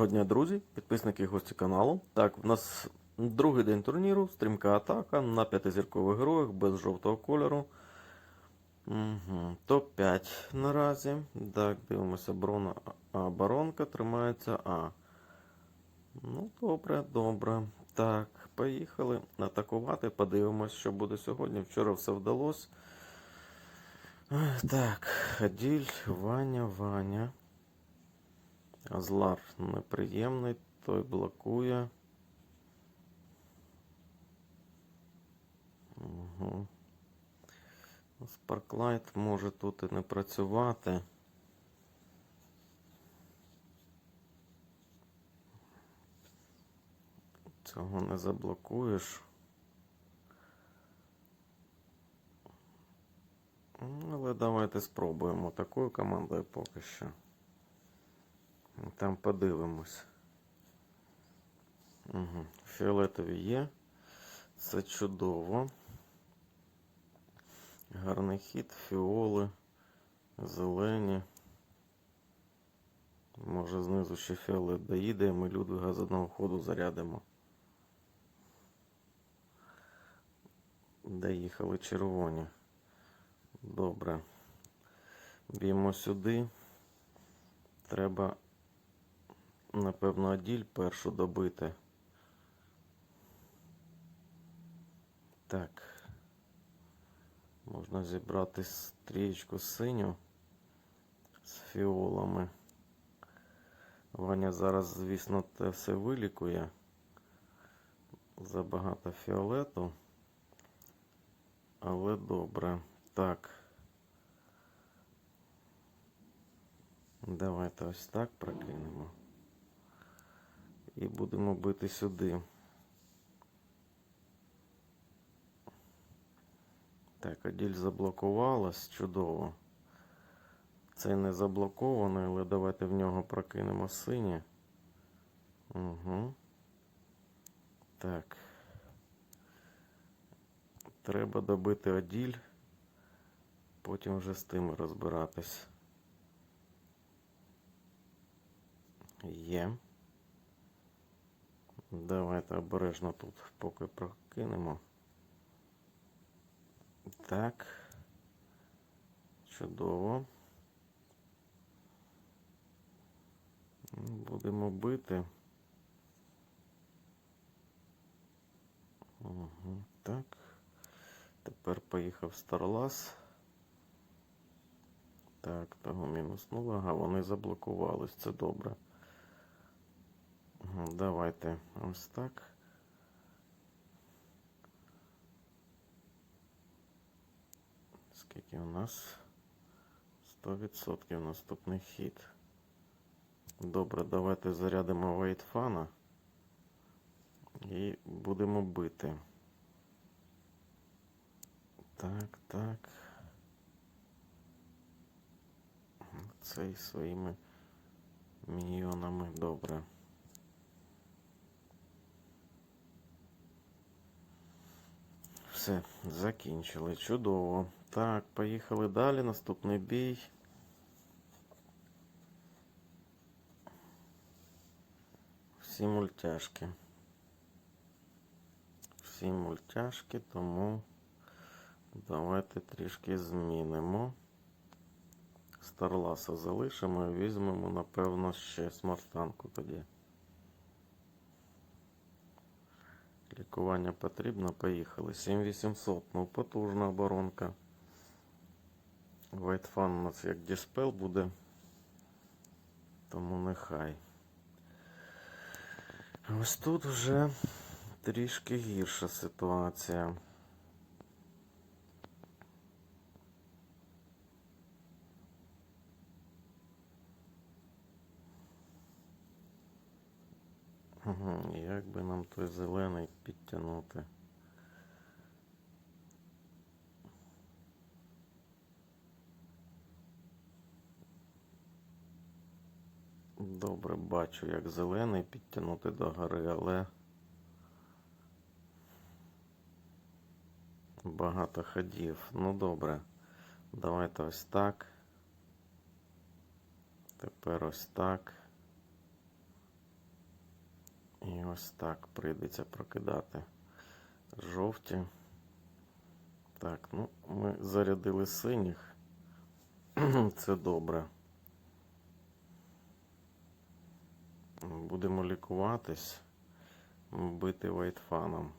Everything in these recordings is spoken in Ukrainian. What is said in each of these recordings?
Доброго дня, друзі, підписники і гості каналу. Так, в нас другий день турніру, стрімка атака на п'ятизіркових героях без жовтого кольору. Угу. Топ-5 наразі. Так, дивимося, оборона, а, оборонка тримається А. Ну, добре, добре. Так, поїхали атакувати. Подивимось, що буде сьогодні. Вчора все вдалося. Так, Аділь, Ваня, Ваня. Азлар неприємний, той блокує. Угу. Спарклайт може тут і не працювати. Цього не заблокуєш. Ну, Але давайте спробуємо такою командою поки що. Там подивимось. Угу. Фіолетові є. Це чудово. Гарний хід, фіоли, зелені. Може знизу ще фіолет доїде, і ми Людвига з одного ходу зарядимо. Доїхали червоні. Добре. Б'ємо сюди. Треба, напевно, аділь першу добити. Так. Можна зібрати стрічку синю з фіолами. Ваня зараз, звісно, те все вилікує. Забагато фіолету. Але добре. Так. Давайте ось так прокинемо. І будемо бити сюди. Так, Аділь заблокувалась. Чудово. Цей не заблокований, але давайте в нього прокинемо синє. Угу. Так. Треба добити Аділь. Потім вже з тим розбиратись. Є. Давайте обережно тут поки прокинемо. Так. Чудово. Будемо бити. Угу, так. Тепер поїхав Старлас. Так, того мінуснуло. Ага, вони заблокувались. Це добре. Давайте ось так. Скільки у нас? 100% наступний хід. Добре, давайте зарядимо вейтфана і будемо бити. Так, так. Цей своїми міньйонами добре. Все, закінчили. Чудово. Так, поїхали далі. Наступний бій. Всі мультяшки. Всі мультяшки, тому давайте трішки змінимо. Старласа залишимо і візьмемо, напевно, ще смартанку тоді. Лікування потрібно, поїхали. 7800, ну потужна оборонка. Вайтфан у нас як діспел буде. Тому нехай. Ось тут вже трішки гірша ситуація. Угу, Нам той зелений підтягнути? Добре, бачу, як зелений підтягнути до гори, але багато ходів. Ну добре. Давайте ось так. Тепер ось так. І ось так прийдеться прокидати жовті. Так, ну, ми зарядили синіх. Це добре. Будемо лікуватись, бити вайтфаном.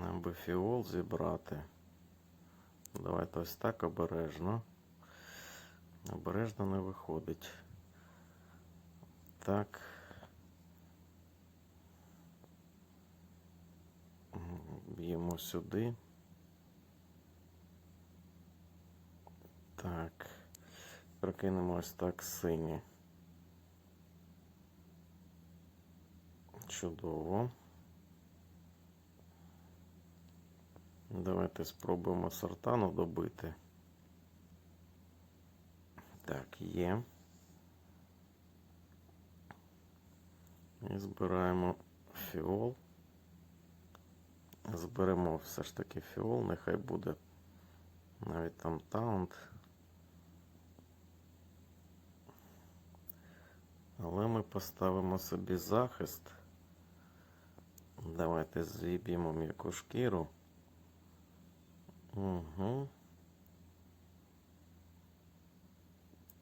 Нам би фіол зібрати. Давайте ось так обережно. Обережно не виходить. Так. Б'ємо сюди. Так. Прокинемо ось так сині. Чудово. Давайте спробуємо сортану добити. Так, є. І збираємо фіол. Зберемо все ж таки фіол, нехай буде навіть там таунт. Але ми поставимо собі захист. Давайте зіб'ємо м'яку шкіру. Угу.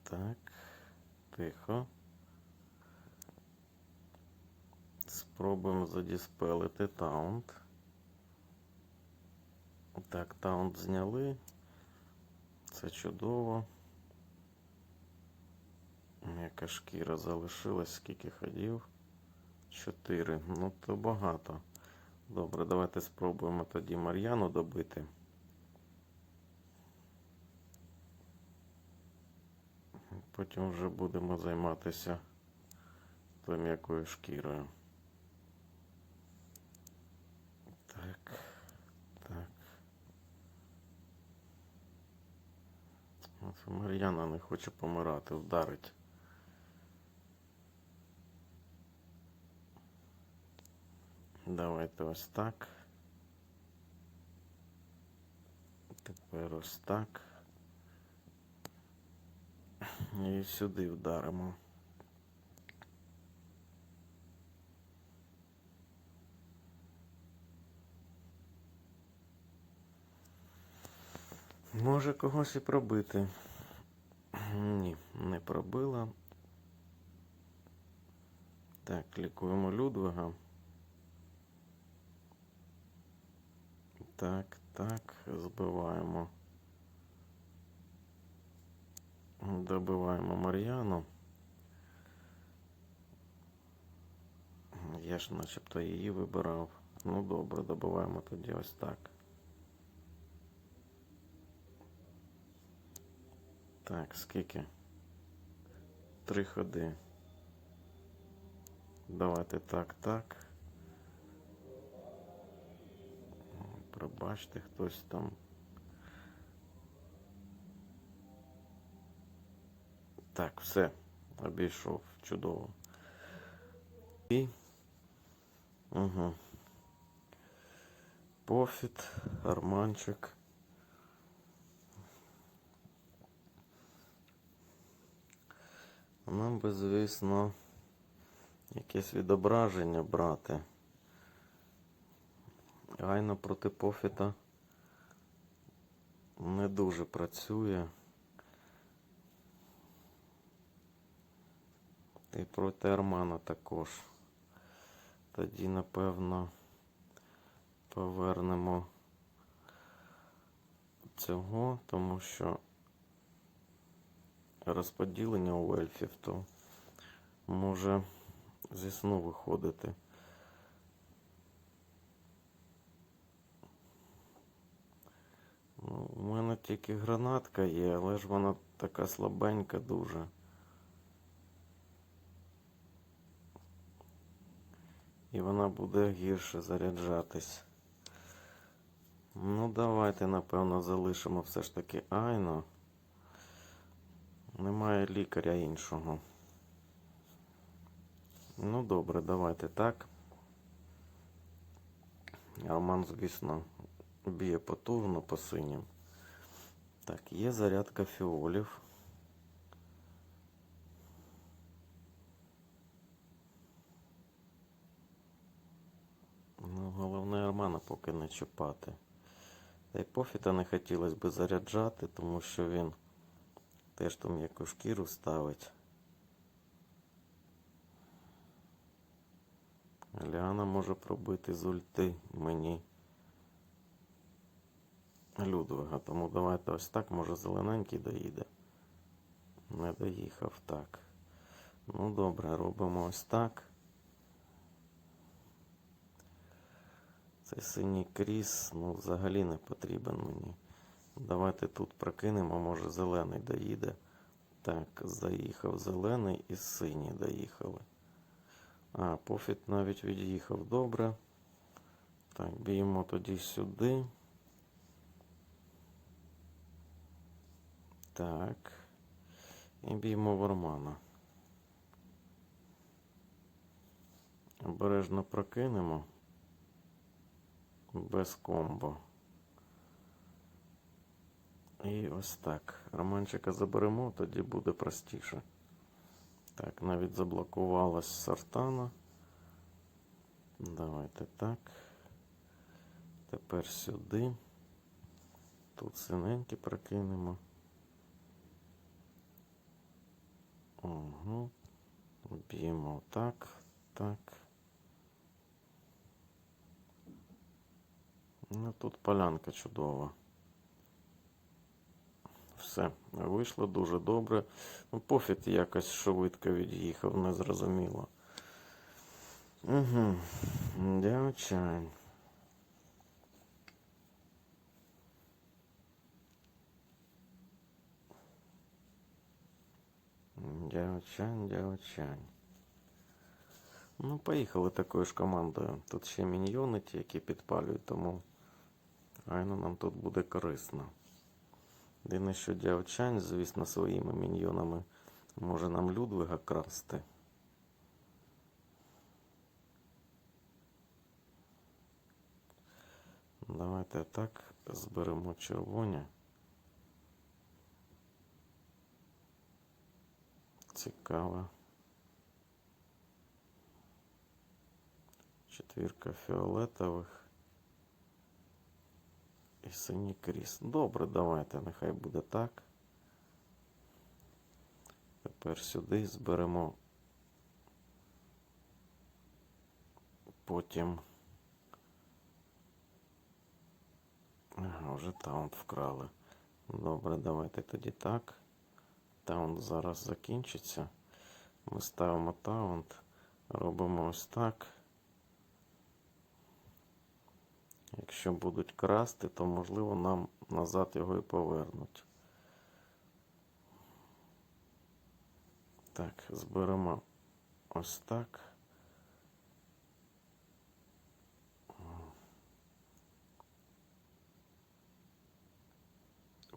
Так, тихо. Спробуємо задіспелити таунт. Так, таунт зняли. Це чудово. Яка шкіра залишилась, скільки ходів? Чотири. Ну, то багато. Добре, давайте спробуємо тоді Мар'яну добити. Потім вже будемо займатися то шкірою. Так, так. От Мар'яна не хоче помирати, вдарить. Давайте ось так. Тепер ось так. І сюди вдаримо. Може когось і пробити. Ні, не пробила. Так, лікуємо Людвига. Так, так, збиваємо. Добиваємо Мар'яну. Я ж начебто її вибирав. Ну добре, добиваємо тоді ось так. Так, скільки? Три ходи. Давайте так, так. Пробачте, хтось там. Так, все. Обійшов. Чудово. І. Угу. Пофіт, Арманчик. Нам би, звісно, якесь відображення брати. Гайно проти пофіта не дуже працює. І проти Армана також. Тоді, напевно, повернемо цього, тому що розподілення у ельфів то може зі сну виходити. Ну, у мене тільки гранатка є, але ж вона така слабенька дуже. І вона буде гірше заряджатись. Ну, давайте, напевно, залишимо все ж таки Айно. Немає лікаря іншого. Ну, добре, давайте так. Арман, звісно, б'є потужно по синім. Так, є зарядка фіолів. Ну, головне Армана поки не чіпати. Та й пофіта не хотілося би заряджати, тому що він теж там яку шкіру ставить. Ліана може пробити з ульти мені Людвига, тому давайте ось так, може зелененький доїде. Не доїхав так. Ну добре, робимо ось так. Цей синій кріс, ну, взагалі не потрібен мені. Давайте тут прокинемо, може зелений доїде. Так, заїхав зелений і синій доїхали. А, пофіт навіть від'їхав добре. Так, б'ємо тоді сюди. Так. І б'ємо вормана. Обережно прокинемо. Без комбо. І ось так. Романчика заберемо, тоді буде простіше. Так, навіть заблокувалась Сартана. Давайте так. Тепер сюди. Тут синенькі прокинемо. Угу. Б'ємо так, так. Ну, тут полянка чудова. Все, вийшло дуже добре. Ну, пофіт якось швидко від'їхав, незрозуміло. Угу. Дячань. Дячань, дячань. Ну, поїхали такою ж командою. Тут ще міньйони ті, які підпалюють, тому айно нам тут буде корисно. Єдине, що дявчань, звісно, своїми міньйонами може нам Людвига красти. Давайте так зберемо червоні. Цікаво. Четвірка фіолетових. І синій кріс. Добре, давайте, нехай буде так. Тепер сюди зберемо. Потім. Ага, вже таунт вкрали. Добре, давайте тоді так. Таунт зараз закінчиться. Ми ставимо таунт, робимо ось так. Якщо будуть красти, то можливо нам назад його і повернуть. Так, зберемо ось так.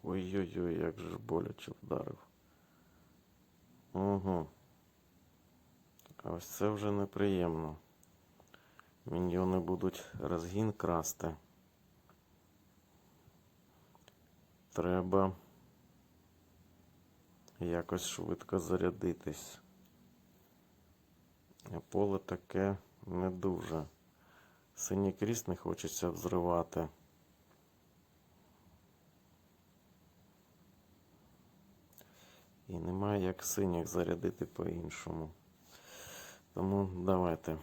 Ой-ой-ой, як же боляче вдарив. Угу. Ось це вже неприємно. Міньйони будуть розгін красти. Треба якось швидко зарядитись. Поле таке не дуже. Синій кріс не хочеться взривати. І немає як синіх зарядити по-іншому. Тому давайте.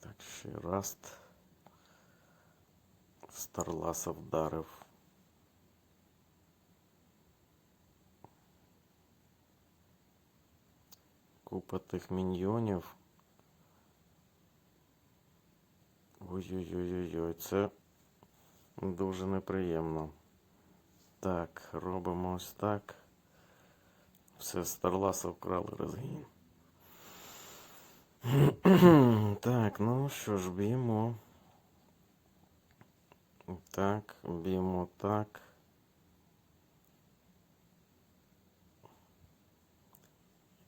Так, ще раст. Старласа вдарив. Купа тих міньйонів. Ой-ой-ой-ой-ой, це дуже неприємно. Так, робимо ось так. Все, Старласа вкрали розгін. Так, ну що ж, б'ємо. Так, б'ємо так.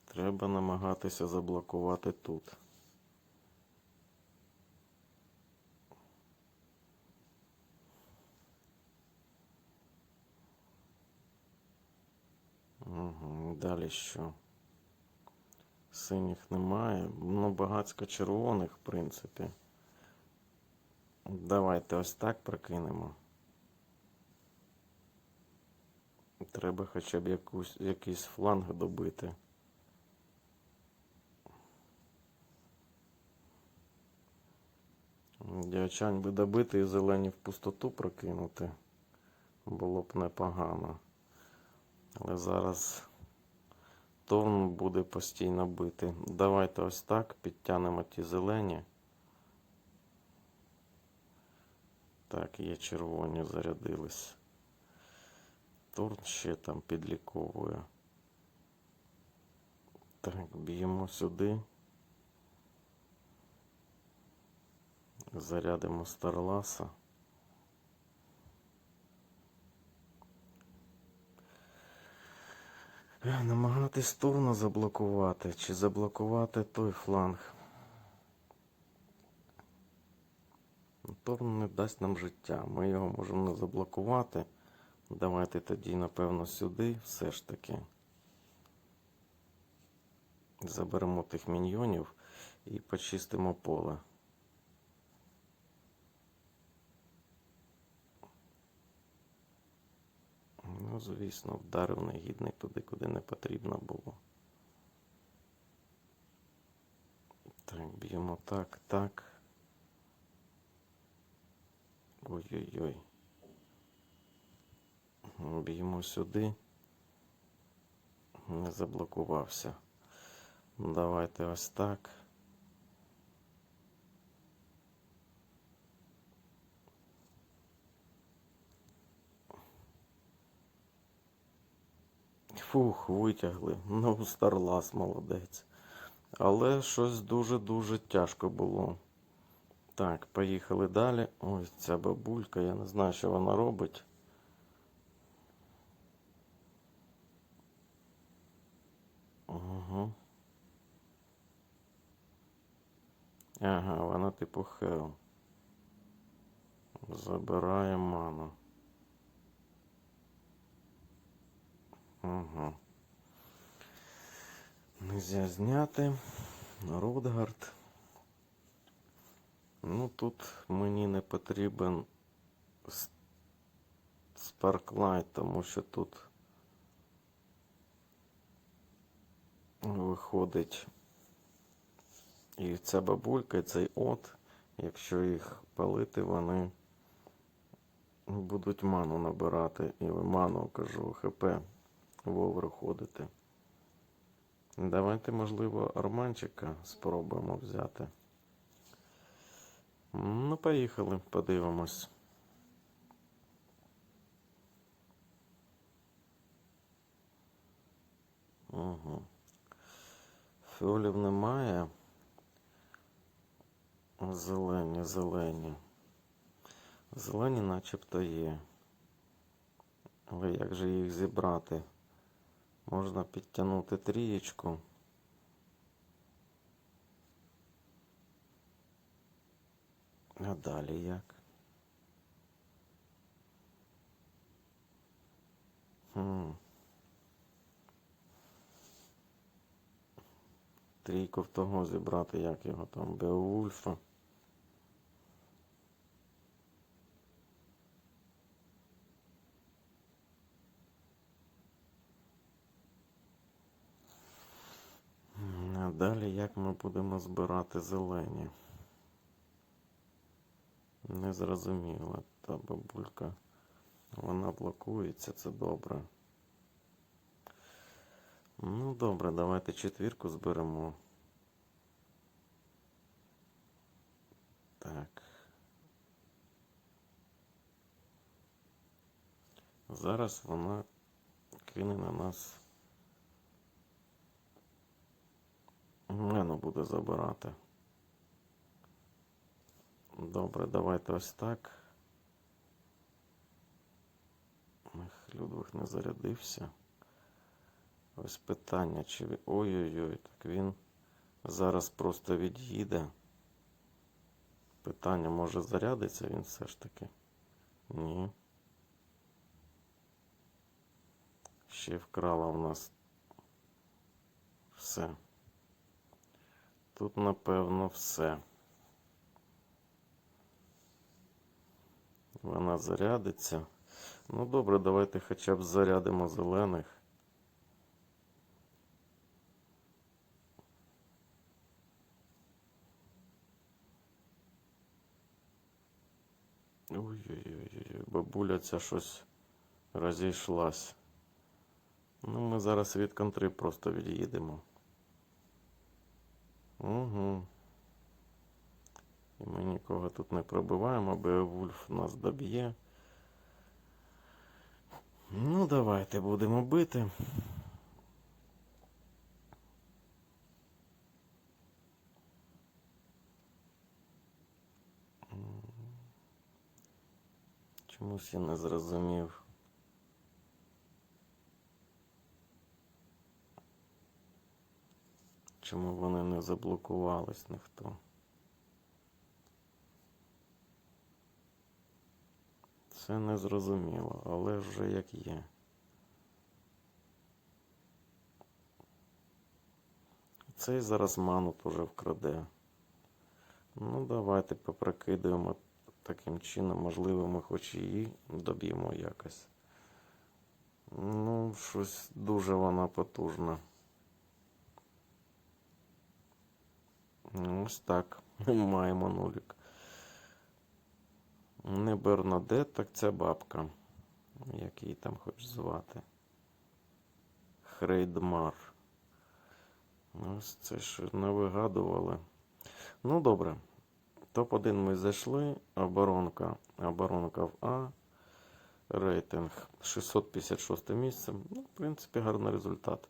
Треба намагатися заблокувати тут. Угу, Далі що? Синіх немає. Ну, багацько червоних, в принципі. Давайте ось так прокинемо. Треба хоча б якусь, якийсь фланг добити. Дівчань би добити і зелені в пустоту прокинути. Було б непогано. Але зараз Тон буде постійно бити. Давайте ось так підтягнемо ті зелені. Так, є червоні зарядились. Торн ще там підліковує. Так, б'ємо сюди. Зарядимо Старласа. Намагатись Торна заблокувати чи заблокувати той фланг. Торн не дасть нам життя. Ми його можемо не заблокувати. Давайте тоді, напевно, сюди все ж таки. Заберемо тих міньйонів і почистимо поле. Ну, звісно, вдарив негідник туди, куди не потрібно було. Так, б'ємо так, так. Ой-ой-ой. Б'ємо сюди. Не заблокувався. Давайте ось так. Фух, витягли. Ну, Старлас молодець. Але щось дуже-дуже тяжко було. Так, поїхали далі. Ось ця бабулька, я не знаю, що вона робить. Угу. Ага, вона типу хел. Забирає ману. Угу. Нельзя зняти. Рудгард. Ну тут мені не потрібен с- Sparklight, тому що тут виходить і ця бабулька, і цей от, якщо їх палити, вони будуть ману набирати. І ману, кажу, ХП в овер ходити. Давайте, можливо, Арманчика спробуємо взяти. Ну, поїхали, подивимось. Угу. Фіолів немає. Зелені, зелені. Зелені начебто є. Але як же їх зібрати? Можна підтягнути трієчку. А далі як? Хм. Трійку в того зібрати, як його там, Беовульфа. М, А далі як ми будемо збирати зелені? Не зрозуміло. Та бабулька. Вона блокується, це добре. Ну, добре, давайте четвірку зберемо. Так. Зараз вона кине на нас. Мене буде забирати. Добре, давайте ось так. Ех, Людвиг не зарядився. Ось питання, чи. Ой-ой-ой, так він зараз просто від'їде. Питання, може зарядиться він все ж таки? Ні. Ще вкрала в нас все. Тут, напевно, все. Вона зарядиться. Ну добре, давайте хоча б зарядимо зелених. Ой-ой-ой, бабуля ця щось розійшлась. Ну, ми зараз від контри просто від'їдемо. Угу. І ми нікого тут не пробиваємо, Беовульф нас доб'є. Ну, давайте будемо бити. Чомусь я не зрозумів. Чому вони не заблокувались ніхто? Це не зрозуміло, але вже як є. Цей зараз ману теж вкраде. Ну, давайте попрокидаємо таким чином, можливо, ми хоч її доб'ємо якось. Ну, щось дуже вона потужна. Ось так. Маємо нулік. Не Бернадет, так ця бабка. Як її там хоч звати. Хрейдмар. Ось це ж не вигадували. Ну, добре. Топ-1 ми зайшли. Оборонка. Оборонка в А. Рейтинг 656 місце. Ну, в принципі, гарний результат.